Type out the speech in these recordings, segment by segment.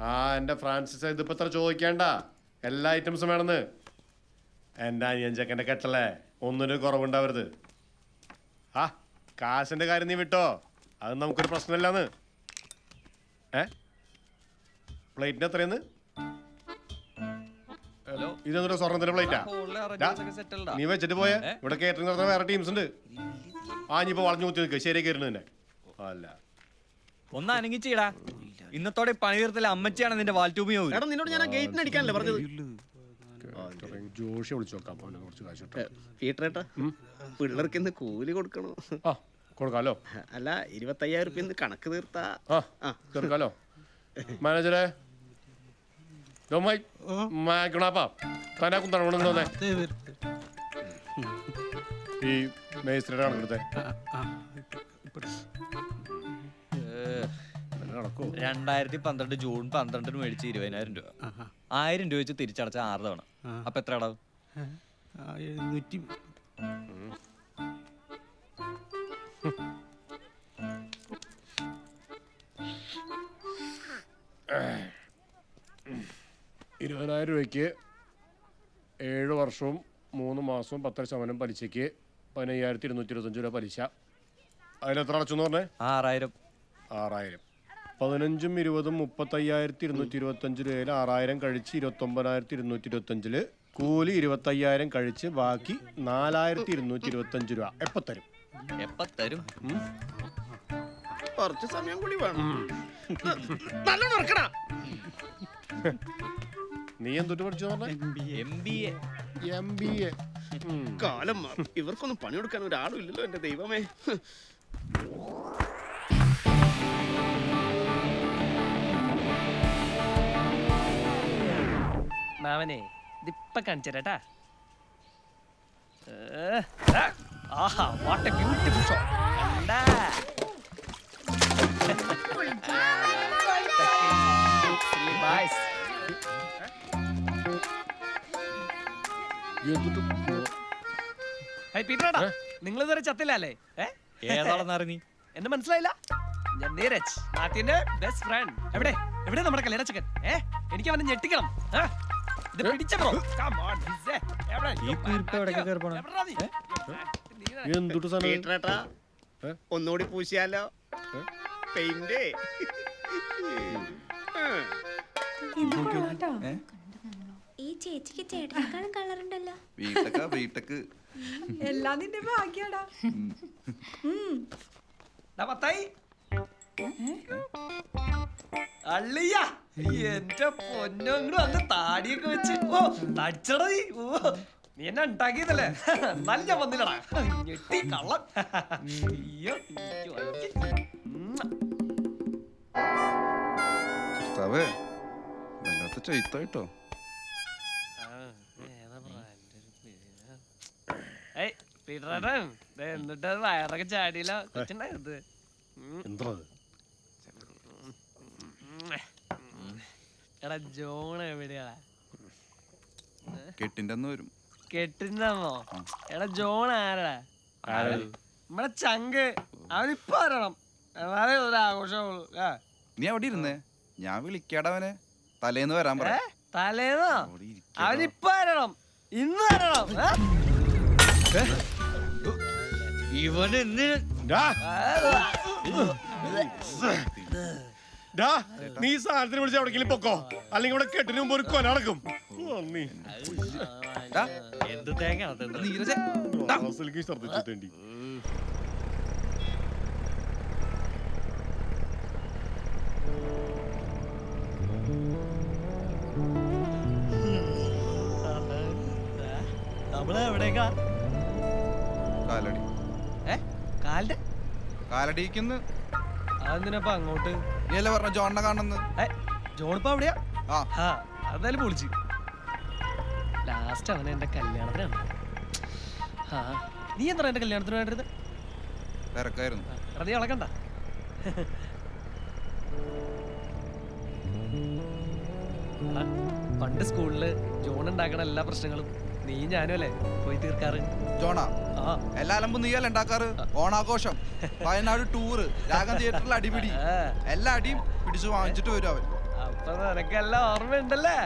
ആ എന്റെ ഫ്രാൻസിസ് ഇതിപ്പോ ഇത്ര ചോദിക്കേണ്ട. എല്ലാ ഐറ്റംസും വേണമെന്ന്. എന്റെ അനിയൻ ചെക്കന്റെ കെട്ടല്ലേ ഒന്നിനും കുറവുണ്ടാവരുത്. ആ കാശിന്റെ കാര്യം നീ വിട്ടോ. അത് നമുക്കൊരു പ്രശ്നമില്ലാന്ന്. ഏ? പ്ലേറ്റിന് എത്രയെന്ന്? ഹലോ. ഇതെന്നൊരു സ്വർണത്തിന്റെ പ്ലേറ്റാ നീ വെച്ചിട്ട് പോയേ. ഇവിടെ കേറ്ററിംഗ് നടത്തുന്ന വേറെ ടീംസ് ഉണ്ട്. ആ ഇനിയിപ്പോ വളഞ്ഞു കുത്തി നിൽക്കുക ശരിയായി കയറുന്നു തന്നെ അല്ല. ഒന്ന് അനങ്ങി ചെയ്യടാ ഇന്നത്തോടെ പണി തീർത്തല്ലേ. അമ്മച്ചിയാണ് നിന്റെ വാൽറ്റൂബിയോ എടാ നിന്നോട് ഞാൻ ഗേറ്റിന് അടിക്കാനല്ലേ പറഞ്ഞത്? ജോഷി വിളിച്ചു നോക്കാം. അവനെ കുറച്ച് കാശ് കിട്ടും. പിള്ളേർക്ക് ഇന്ന് കൂലി കൊടുക്കണോ? ആ കൊടുക്കാലോ? അല്ല ഇരുപത്തയ്യായിരം റുപ്യ കണക്ക് തീർത്താ. ആ. തീർക്കാലോ? മാനേജറെ ഈ മേസ്ത്രിയുടെ കണക്കെടുത്തേ. രണ്ടായിരത്തി പന്ത്രണ്ട് ജൂൺ പന്ത്രണ്ടിന് മേടിച്ച് ഇരുപതിനായിരം രൂപ. ആയിരം രൂപ വെച്ച് തിരിച്ചടച്ച ആറ് തവണ. അപ്പൊ എത്ര അടവ് ഇരുപതിനായിരം രൂപയ്ക്ക് ഏഴ് വർഷവും മൂന്ന് മാസവും പത്തര ശതമാനം പലിശയ്ക്ക് പതിനയ്യായിരത്തി ഇരുന്നൂറ്റി ഇരുപത്തഞ്ച് രൂപ പലിശ. അതിലെത്ര അടച്ചു എന്ന് പറഞ്ഞേ? ആറായിരം. ആറായിരം. പതിനഞ്ചും ഇരുപതും മുപ്പത്തയ്യായിരത്തി ഇരുന്നൂറ്റി ഇരുപത്തഞ്ച് രൂപയിൽ ആറായിരം കഴിച്ച് ഇരുപത്തൊമ്പതിനായിരത്തി ഇരുന്നൂറ്റി ഇരുപത്തഞ്ചിൽ കൂലി ഇരുപത്തയ്യായിരം കഴിച്ച് ബാക്കി നാലായിരത്തി ഇരുന്നൂറ്റി ഇരുപത്തഞ്ച് രൂപ. എപ്പോ തരും? എപ്പ തരും? കുറച്ച് സമയം കൂടി വേണം. നല്ലോണം നീ എന്തൊട്ട് പഠിച്ചു പറഞ്ഞേ? M B A. M B A. കാലം മാറി ഇവർക്കൊന്നും പണിയെടുക്കാൻ ഒരാളും ഇല്ലല്ലോ എന്റെ ദൈവമേ. മാമനെ ഇതിപ്പ കാണിച്ചേരാട്ടാ ആഹാ വാട്ട് എ ബ്യൂട്ടിഫുൾ കണ്ടാ. നിങ്ങൾ ഇതുവരെ ചത്തില്ലല്ലേ? ഏ? ഏതാണെന്നറി നീ എന്നെ മനസ്സിലായില്ല? ഞാൻ നീരജ് നാട്ടിന്റെ ബെസ്റ്റ് ഫ്രണ്ട് എവിടെ? എവിടെ നമ്മുടെ കല്യാണ ചക്കൻ ഏ? എനിക്ക് അവനെ ഞെട്ടിക്കണം? ഇത് പിടിച്ച ഒന്നുകൂടി പൂശിയാലോ? പെയിന്റ്. ഈ ചേച്ചിക്ക് ചേട്ടനേക്കാളും കളറുണ്ടല്ലോ. വീട്ടക്ക വീട്ടക്ക് എല്ലാം നിന്റെ ഭാഗ്യടാ. അള്ളിയ. എന്റെ പൊന്നോങ്ങട് അങ്ങോട്ട് താടിയൊക്കെ വെച്ച്. ഓ തടിച്ചടാ നീ. ഓ നീ എന്നെ ഉണ്ടാക്കിയതല്ലേ? എന്നാലും ഞാൻ വന്നില്ലടാ. ഞെട്ടി കള്ളം. അയ്യോ എനിക്ക് വയ്യ. ഉം. കർത്താവേ വല്ലാത്ത ചൈത്തായിട്ടോ? ഏയ് പീറ്ററേട്ടൻ ദേ എന്നിട്ട് വയറൊക്കെ ചാടിയില്ല. കൊച്ചുണ്ടായത് എന്താ എടാ ജോൺ എവിടെയാ കെട്ടിന്റെ അന്ന് വരും. കെട്ടിന്നോ എടാ ജോൺ ആരടാ? ആരാ? നമ്മളെ ചങ്ക്. അവനിപ്പോ വരണം. എന്നാലേ ഒരു ആഘോഷമുള്ളൂ? നീ അവിടെ ഇരുന്നേ. ഞാൻ വിളിക്കാടവനെ തലേന്ന് വരാൻ പറ. തലേന്നോ. അവനിപ്പോ വരണം. ഇന്ന് വരണം? ഇവൻ എന്തിന്? ഡാ, നീ സാധനത്തിന് വിളിച്ച് എവിടെങ്കിലും പൊക്കോ? അല്ലെങ്കിൽ ഇവിടെ കെട്ടിന് മുമ്പ് ഒരു കൊല നടക്കും. ഓ, നീ. ഡാ, എന്ത് തേങ്ങ? തിന്നത്? നീരജേ ഗ്ലാസ്സിലേക്ക് ഛർദ്ദിച്ചു തേണ്ടി നമ്മൾ എവിടേക്കാ കാലടി. ഏ? കാലിന്റെ? കാലടിക്കുന്ന് അതെന്തിനപ്പ അങ്ങോട്ട്? നീ അല്ലേ പറഞ്ഞ ജോണിനെ കാണുന്നു ജോണിപ്പോ എവിടെയാ ആ. അതായാലും പൊളിച്ച് ലാസ്റ്റ് അവൻ എന്റെ കല്യാണത്തിനാണ്. ആ നീ എന്താ എന്റെ കല്യാണത്തിന് വേണ്ടത് തിരക്കായിരുന്നു. നീ ഇളക്കണ്ട പണ്ട് സ്കൂളിൽ ജോൺ ഉണ്ടാക്കണ എല്ലാ പ്രശ്നങ്ങളും നീ ഞാനും അല്ലേ? പോയി തീർക്കാറ്. ജോണാ എല്ലാ അലമ്പും നീയല്ലേ ഉണ്ടാക്കാറ്? ഓണാഘോഷം വയനാട് ടൂറ് രാഗം തിയേറ്ററിൽ അടിപിടി. എല്ലാ അടിയും പിടിച്ചു വാങ്ങിച്ചിട്ട് വരും അവൻ അപ്പൊ നിനക്കെല്ലാം ഓർമ്മയുണ്ടല്ലേ?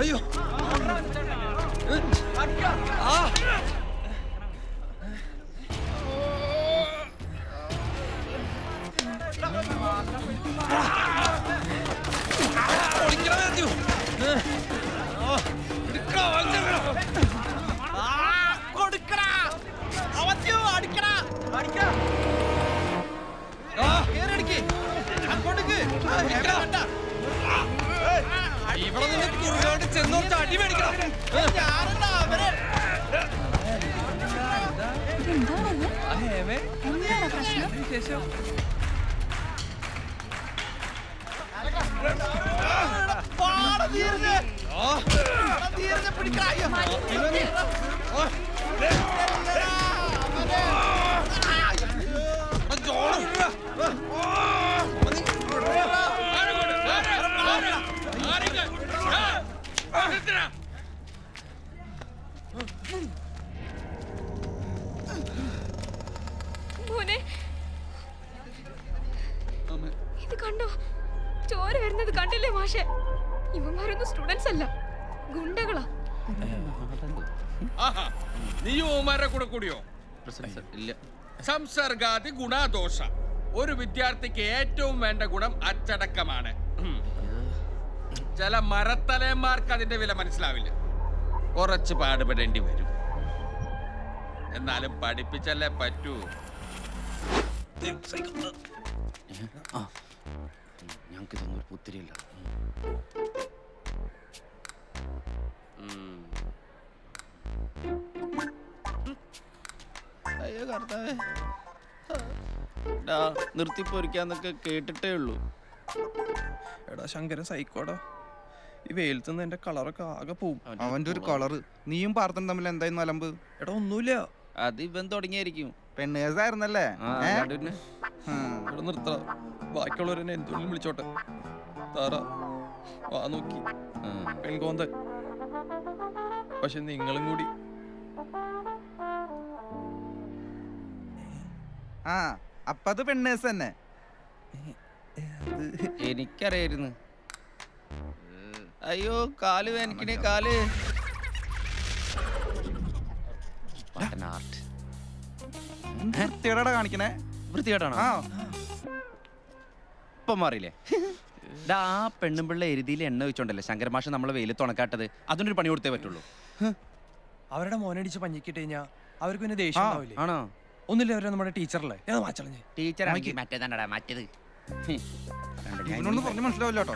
അയ്യോ. ആ. ഇവിടെ നിന്ന് കുറുകോട്ട് ചെന്നോട്ട് അടി മേടിക്കണം ഞാനല്ല അവരെ എന്താണ് പ്രശ്നം ഇത് കണ്ടോ ചോര വരുന്നത് കണ്ടില്ലേ മാഷെ ഇവന്മാരൊന്നും സ്റ്റുഡൻസ് അല്ല. ഗുണ്ടകളാ. ആഹാ. നീ ഓമാരുടെ കൂടെ കൂടിയോ? ഇല്ല. സംസർഗാതി ഗുണാദോഷ. ഒരു വിദ്യാർത്ഥിക്ക് ഏറ്റവും വേണ്ട ഗുണം അച്ചടക്കമാണ്. ചില മരത്തലയന്മാർക്ക് അതിന്റെ വില മനസ്സിലാവില്ല. കുറച്ച് പാടുപെടേണ്ടി വരും. എന്നാലും പഠിപ്പിച്ചല്ലേ പറ്റൂ. ഞങ്ങൾക്ക് ഇതൊന്നും ഒരു പുത്തിരിയില്ല. അയ്യോ കർത്താവേ. ഡാ നിർത്തി പൊരിക്കാന്നൊക്കെ കേട്ടിട്ടേ ഉള്ളൂ. എടാ ശങ്കര സൈക്കോടാ. ഈ വെയിലത്ത് നിന്ന് എന്റെ കളറൊക്കെ ആകെ പോവും. അവന്റെ ഒരു കളറ്. നീയും പാർത്തനും തമ്മിൽ എന്തായിരുന്നു അലമ്പ് എടാ ഒന്നുമില്ല. അത് ഇവൻ തുടങ്ങിയായിരിക്കും. പെണ്ണേഴ്സായിരുന്നല്ലേ. ഇവിടെ നിർത്തറ ബാക്കിയുള്ളവരെന്നെ എന്തുകൊണ്ടും വിളിച്ചോട്ടെ. താറ. വാ നോക്കി. പെൺകോന്തൻ പക്ഷെ നിങ്ങളും കൂടി. ആ അപ്പ അത് പെണ്ണേഴ്സ് തന്നെ. എനിക്കറിയായിരുന്നു. അയ്യോ കാൽ വേനിക്കണേ കാൽ. വൃത്തികേടാ കാണിക്കണേ വൃത്തികേടാണോ? ഇപ്പം മാറിയില്ലേ? ആ പെണ്ണും പിള്ള എരുതിയിൽ എണ്ണ വെച്ചോണ്ടല്ലേ ശങ്കരമാഷ നമ്മളെ വെയിലത്ത് ഉണക്കാട്ടത്? അതിനൊരു പണി കൊടുത്തേ പറ്റുള്ളൂ. അവരുടെ മോനടിച്ച് പഞ്ഞിക്കിട്ട് കഴിഞ്ഞാ അവർക്ക് പിന്നെ ദേഷ്യം ഉണ്ടാവില്ലേ? ആണോ? ഒന്നില്ല അവരെ നമ്മുടെ ടീച്ചറല്ലേ? ഞാൻ മാച്ചളഞ്ഞേ ടീച്ചർ മറ്റേതാണ്ടാ മറ്റേത്. മനസ്സിലാവില്ല കേട്ടോ.